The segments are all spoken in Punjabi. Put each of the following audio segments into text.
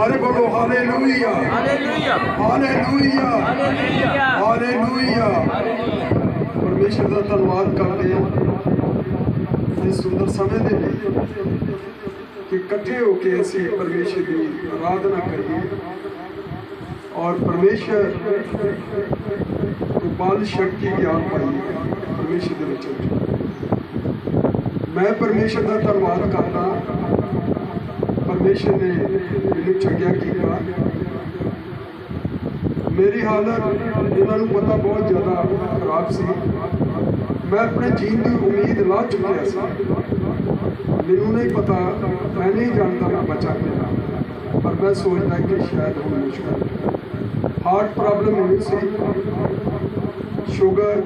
ਸਾਰੇ ਬੋਲੋ hallelujah hallelujah hallelujah hallelujah hallelujah ਪਰਮੇਸ਼ਰ ਦਾ ਧੰਨਵਾਦ ਕਰਦੇ ਹਾਂ ਇਸ ਸੁੰਦਰ ਸਮੇਂ ਦੇ ਲਈ ਕਿ ਇਕੱਠੇ ਹੋ ਕੇ ਅਸੀਂ ਪਰਮੇਸ਼ਰ ਦੀ ਆਰਾਧਨਾ ਕਰੀਏ ਔਰ ਪਰਮੇਸ਼ਰ ਨੂੰ ਬਲ ਸ਼ਕਤੀ ਗਿਆਨ ਪਾਈਏ ਪਰਮੇਸ਼ਰ ਦੇ ਵਿੱਚ ਮੈਂ ਪਰਮੇਸ਼ਰ ਦਾ ਧੰਨਵਾਦ ਕਰਦਾ ਪਰਮੇਸ਼ਰ ਨੇ ਮੈਨੂੰ ਚੰਗਿਆ ਕੀਤਾ ਮੇਰੀ ਹਾਲਤ ਇਹਨਾਂ ਨੂੰ ਪਤਾ ਬਹੁਤ ਜ਼ਿਆਦਾ ਖਰਾਬ ਸੀ। ਮੈਂ ਆਪਣੇ ਜੀਣ ਦੀ ਉਮੀਦ ਲਾ ਚੁੱਕਿਆ ਸੀ। ਮੈਨੂੰ ਨਹੀਂ ਪਤਾ, ਮੈਂ ਨਹੀਂ ਜਾਣਦਾ ਮੈਂ ਬਚਾ ਕਿਹਾ ਪਰ ਮੈਂ ਸੋਚਦਾ ਕਿ ਸ਼ਾਇਦ ਹੁਣ ਮੁਸ਼ਕਲ ਹਾਰਟ ਪ੍ਰੋਬਲਮ ਮੈਨੂੰ ਸੀ। ਸ਼ੂਗਰ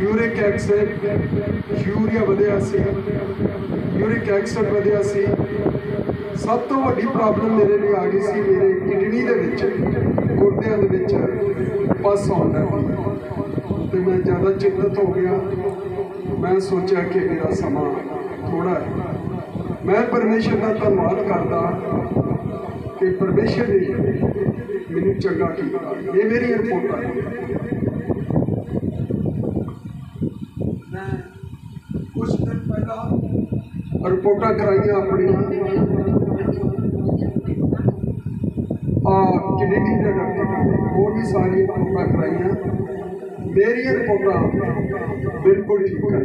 ਯੂਰਿਕ ਐਸਿਡ ਯੂਰੀਆ ਵਧਿਆ ਸੀ। ਯੂਰਿਕ ਐਸਿਡ ਵਧਿਆ ਸੀ। ਸਭ ਤੋਂ ਵੱਡੀ ਪ੍ਰੋਬਲਮ ਮੇਰੇ ਲਈ ਆ ਗਈ ਸੀ, ਮੇਰੇ ਕਿਡਨੀ ਦੇ ਵਿੱਚ ਗੁਰਦਿਆਂ ਦੇ ਵਿੱਚ ਪਸ ਆਉਣ ਲੱਗੀ ਤੇ ਮੈਂ ਜ਼ਿਆਦਾ ਚਿੰਤਤ ਹੋ ਗਿਆ। ਮੈਂ ਸੋਚਿਆ ਕਿ ਮੇਰਾ ਸਮਾਂ ਥੋੜਾ ਹੈ। ਮੈਂ ਪਰਮੇਸ਼ਰ ਦਾ ਧੰਨਵਾਦ ਕਰਦਾ ਕਿ ਪਰਮੇਸ਼ਰ ਨੇ ਮੈਨੂੰ ਚੰਗਾ ਕੀਤਾ। ਇਹ ਮੇਰੀ ਰਿਪੋਰਟ ਹੈ ਰਿਪੋਰਟਾਂ ਕਰਾਈਆਂ ਆਪਣੀਆਂ ਆ ਕਿਡਨੀ ਦੇ ਡਾਕਟਰ ਹੋਰ ਵੀ ਸਾਰੀਆਂ ਰਿਪੋਰਟਾਂ ਕਰਾਈਆਂ ਮੇਰੀਆਂ ਰਿਪੋਰਟਾਂ ਬਿਲਕੁਲ ਠੀਕ ਹੈ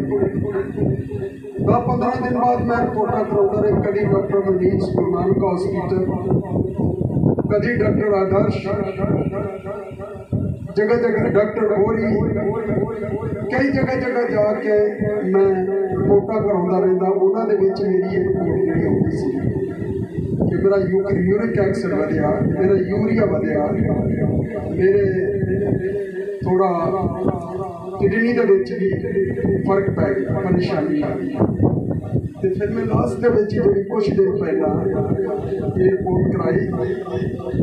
ਦਾ 15 ਦਿਨ ਬਾਅਦ ਮੈਂ ਰਿਪੋਰਟਾਂ ਕਰਾਉਂਦਾ ਰਿਹਾ ਕਦੀ ਡਾਕਟਰ ਮਨੀਸ਼ ਗੁਰੂ ਨਾਨਕ ਹਸਪੀਟਲ ਕਦੀ ਡਾਕਟਰ ਆਦਰਸ਼ ਜਗ੍ਹਾ ਜਗ੍ਹਾ ਡਾਕਟਰ ਹੋਰੀ ਕਈ ਜਗ੍ਹਾ ਜਗ੍ਹਾ ਜਾ ਕੇ ਮੈਂ ਰਿਪੋਰਟਾਂ ਕਰਾਉਂਦਾ ਰਹਿੰਦਾ, ਉਹਨਾਂ ਦੇ ਵਿੱਚ ਮੇਰੀ ਇਹ ਰਿਪੋਰਟ ਜਿਹੜੀ ਆਉਂਦੀ ਸੀ ਕਿ ਮੇਰਾ ਯੂ- ਯੂਰਿਕ ਐਸਿਡ ਵਧਿਆ, ਮੇਰਾ ਯੂਰੀਆ ਵਧਿਆ, ਮੇਰੇ ਥੋੜਾ ਕਿਡਨੀ ਦੇ ਵਿੱਚ ਵੀ ਫ਼ਰਕ ਪੈ ਗਿਆ, ਪਰੇਸ਼ਾਨੀ ਆ ਗਈ। ਤੇ ਫਿਰ ਮੈਂ ਲਾਸਟ ਦੇ ਵਿੱਚ ਜਿਹੜੀ ਕੁਝ ਦਿਨ ਪਹਿਲਾਂ ਇਹ ਰਿਪੋਰਟ ਕਰਾਈ,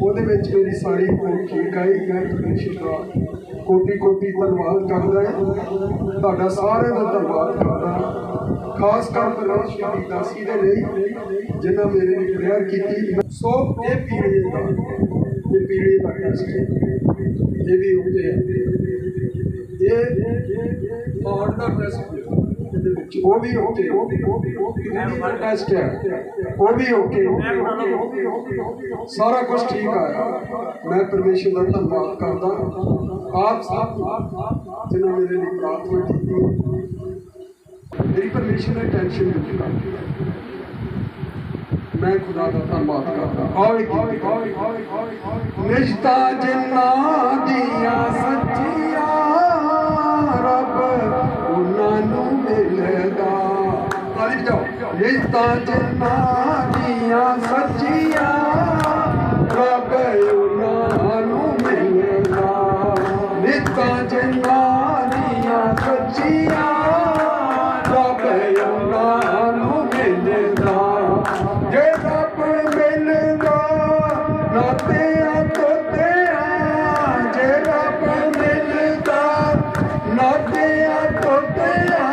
ਉਹਦੇ ਵਿੱਚ ਮੇਰੀ ਸਾਰੀ ਰਿਪੋਰਟ ਠੀਕ ਆਈ, ਮੈਂ ਪਰਮੇਸ਼ਰ ਦਾ ਕੋਟੀ ਕੋਟੀ ਧੰਨਵਾਦ ਕਰਦਾ ਤੁਹਾਡਾ ਸਾਰਿਆਂ ਦਾ ਧੰਨਵਾਦ ਕਰਦਾ ਖਾਸ ਕਰ ਪਰਮੇਸ਼ਰ ਦੀ ਦਾਸੀ ਦੇ ਲਈ ਜਿਨ੍ਹਾਂ ਮੇਰੇ ਲਈ ਪ੍ਰੇਅਰ ਕੀਤੀ ਸੋ ਇਹ ਪੀੜੇ ਦਾ ਇਹ ਪੀੜੇ ਦਾ ਟੈਸਟ ਇਹ ਵੀ ਉੱਤੇ ਹੈ ਇਹ ਹਾਰਟ ਦਾ ਟੈਸਟ ਉਹ ਵੀ ਓਕੇ ਉਹ ਵੀ ਟੈਸਟ ਹੈ। ਉਹ ਵੀ ਓਕੇ ਸਾਰਾ ਕੁਝ ਠੀਕ ਆਇਆ ਮੈਂ ਪਰਮੇਸ਼ਰ ਦਾ ਧੰਨਵਾਦ ਕਰਦਾ। ਆਪ ਸਭ ਜਿਨ੍ਹਾਂ ਮੇਰੇ ਲਈ ਪ੍ਰਾਰਥਨਾ ਕੀਤੀ। ਕੰਡੀਸ਼ਨ ਹੈ ਟੈਨਸ਼ਨ ਨਹੀਂ ਹੁੰਦੀ ਮੈਂ ਖੁਦਾ ਦਾ ਧੰਨਵਾਦ ਕਰਦਾ। ਔਰ ਨਿਸ਼ਤਾ ਜਿੰਨਾ ਦੀਆਂ ਸੱਚੀਆਂ ਰੱਬ, ਉਹਨਾਂ ਨੂੰ ਮਿਲਦਾ। ਤਾਲੀ ਬਜਾਓ ਨਿਸ਼ਤਾ ਜਿੰਨਾ ਦੀਆਂ ਸੱਚੀਆਂ ਰੱਬ, ਉਹਨਾਂ ਨੂੰ ਮਿਲਦਾ। ਨਿਸ਼ਤਾ ਜਿੰਨਾ ਦੀਆਂ ਸੱਚੀਆਂ Kotea, Kotea.